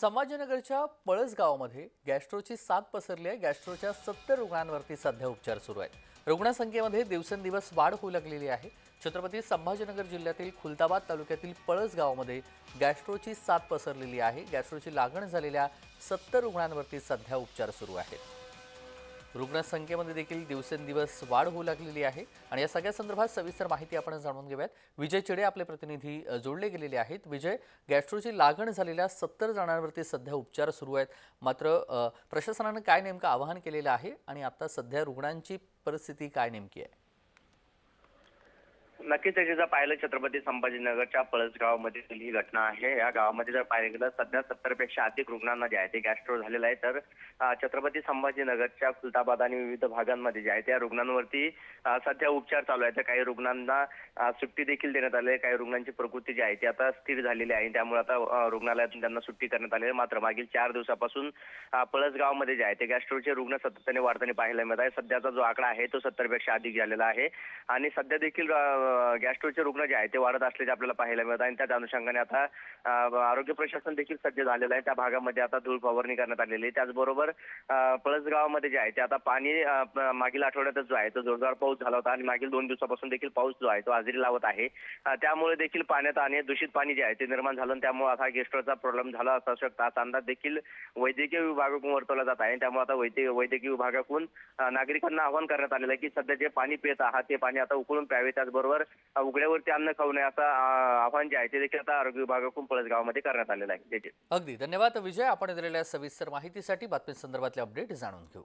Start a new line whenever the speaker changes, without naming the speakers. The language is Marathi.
संभाजीनगरच्या पळस गावामध्ये गॅस्ट्रोची साथ पसरली आहे. गॅस्ट्रोच्या सत्तर रुग्णांवरती सध्या उपचार सुरू आहेत. रुग्णसंख्येमध्ये दिवसेंदिवस वाढ होऊ लागलेली आहे. छत्रपती संभाजीनगर जिल्ह्यातील खुलताबाद तालुक्यातील पळस गावामध्ये गॅस्ट्रोची साथ पसरलेली आहे. गॅस्ट्रोची लागण झालेल्या सत्तर रुग्णांवरती सध्या उपचार सुरू आहेत. रुग्णसंख्येमध्ये देखील दिवसेंदिवस वाढ होऊ लागलेली आहे. आणि या सगळ्या संदर्भात सविस्तर माहिती आपण जाणून घेऊयात. विजय चिडे आपले प्रतिनिधी जोडले गेलेले आहेत. विजय गॅस्ट्रोची लागण झालेल्या सत्तर जणांवरती सध्या उपचार सुरू आहेत. मात्र प्रशासनानं काय नेमकं आवाहन केलेलं आहे? आणि आता सध्या रुग्णांची परिस्थिती काय नेमकी आहे?
नक्कीच त्याची जर पाहिलं छत्रपती संभाजीनगरच्या पळसगावमधील ही घटना आहे. या गावामध्ये जर पाहिलं गेलं सध्या सत्तरपेक्षा अधिक रुग्णांना जे आहे ते गॅस्ट्रो झालेलं आहे. तर छत्रपती संभाजीनगरच्या खुलताबाद आणि विविध भागांमध्ये जे आहे त्या रुग्णांवरती सध्या उपचार चालू आहे तर काही रुग्णांना सुट्टी देखील देण्यात आली आहे. काही रुग्णांची प्रकृती जी आहे ती आता स्थिर झालेली आहे. त्यामुळे आता रुग्णालयातून त्यांना सुट्टी करण्यात आली आहे. मात्र मागील चार दिवसापासून पळसगावमध्ये जे आहे ते गॅस्ट्रोचे रुग्ण सातत्याने वाढताना पाहायला मिळत आहे. सध्याचा जो आकडा आहे तो सत्तरपेक्षा अधिक झालेला आहे. आणि सध्या देखील गॅस्ट्रोचे रुग्ण जे आहे ते वाढत असल्याचे आपल्याला पाहायला मिळत आहे आणि त्याच अनुषंगाने आता आरोग्य प्रशासन देखील सज्ज झालेलं आहे. त्या भागामध्ये आता धूळ फवारणी करण्यात आलेली आहे. त्याचबरोबर पळसगावामध्ये जे आहे ते आता पाणी मागील आठवड्यातच जो आहे तो जोरदार पाऊस झाला होता आणि मागील दोन दिवसापासून देखील पाऊस जो आहे तो हजेरी लावत आहे. त्यामुळे देखील पाण्यात आणि दूषित पाणी जे आहे ते निर्माण झालं आणि त्यामुळे आता गॅस्ट्रोचा प्रॉब्लेम झाला असू शकता. असा अंदाज देखील वैद्यकीय विभागाकडून वर्तवला जात आहे त्यामुळे आता वैद्यकीय वैद्यकीय विभागाकडून नागरिकांना आवाहन करण्यात आलेलं आहे की सध्या जे पाणी पित आहात ते पाणी आता उकळून प्यावे. त्याचबरोबर उघड्यावर उघड्यावरती अन्न खाऊ नये असं आव्हान जे आहे ते देखील आता आरोग्य विभागाकडून पळसगावमध्ये करण्यात आलेलं आहे. त्याचे
अगदी. धन्यवाद विजय. आपण दिलेल्या सविस्तर माहितीसाठी बातमी संदर्भातले अपडेट जाणून घेऊ.